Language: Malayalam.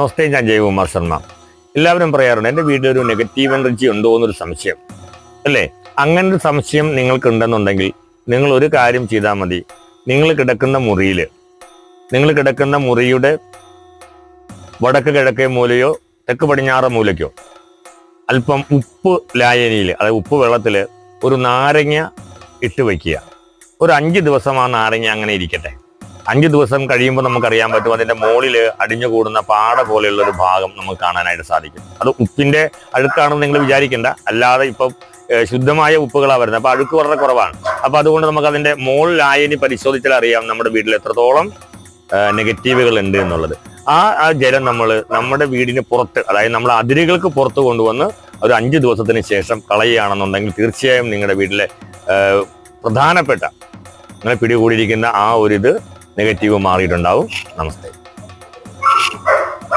നമസ്തേ ഞാൻ ജയകുമാർ ശർമ്മ. എല്ലാവരും പറയാറുണ്ട് എന്റെ വീട്ടിൽ ഒരു നെഗറ്റീവ് എനർജി ഉണ്ടോ എന്നൊരു സംശയം. അല്ലേ? അങ്ങനെ ഒരു സംശയം നിങ്ങൾക്ക് ഉണ്ടെന്നുണ്ടെങ്കിൽ നിങ്ങൾ ഒരു കാര്യം ചെയ്താൽ മതി. നിങ്ങൾ കിടക്കുന്ന മുറിയിൽ നിങ്ങൾ കിടക്കുന്ന മുറിയുടെ വടക്ക് കിഴക്കേ മൂലയോ തെക്ക് പടിഞ്ഞാറ മൂലയ്ക്കോ അല്പം ഉപ്പ് ലായനിയിൽ അതായത് ഉപ്പ് വെള്ളത്തിൽ ഒരു നാരങ്ങ ഇട്ട് വയ്ക്കുക ഒരു അഞ്ച് ദിവസം ആ നാരങ്ങ അങ്ങനെ ഇരിക്കട്ടെ. അഞ്ച് ദിവസം കഴിയുമ്പോൾ നമുക്കറിയാൻ പറ്റും അതിന്റെ മുകളിൽ അടിഞ്ഞു കൂടുന്ന പാട പോലെയുള്ള ഒരു ഭാഗം നമുക്ക് കാണാനായിട്ട് സാധിക്കും. അത് ഉപ്പിന്റെ അഴുക്കാണെന്ന് നിങ്ങൾ വിചാരിക്കേണ്ട. അല്ലാതെ ഇപ്പം ശുദ്ധമായ ഉപ്പുകളാണ് വരുന്നത്. അപ്പോൾ അഴുക്ക് വളരെ കുറവാണ്. അപ്പോൾ അതുകൊണ്ട് നമുക്ക് അതിന്റെ മോൾ ലായനി പരിശോധിച്ചാൽ അറിയാം നമ്മുടെ വീട്ടിൽ എത്രത്തോളം നെഗറ്റീവുകൾ ഉണ്ട് എന്നുള്ളത്. ആ ആ ജലം നമ്മൾ നമ്മുടെ വീടിന് പുറത്ത് അതായത് നമ്മൾ അതിരുകൾക്ക് പുറത്ത് കൊണ്ടുവന്ന് ഒരു അഞ്ച് ദിവസത്തിന് ശേഷം കളയുകയാണെന്നുണ്ടെങ്കിൽ തീർച്ചയായും നിങ്ങളുടെ വീട്ടിലെ പ്രധാനപ്പെട്ട നിങ്ങളെ പിടികൂടിയിരിക്കുന്ന ആ ഒരു ഇത് നെഗറ്റീവ് മാറിയിട്ടുണ്ടാവും. നമസ്തേ.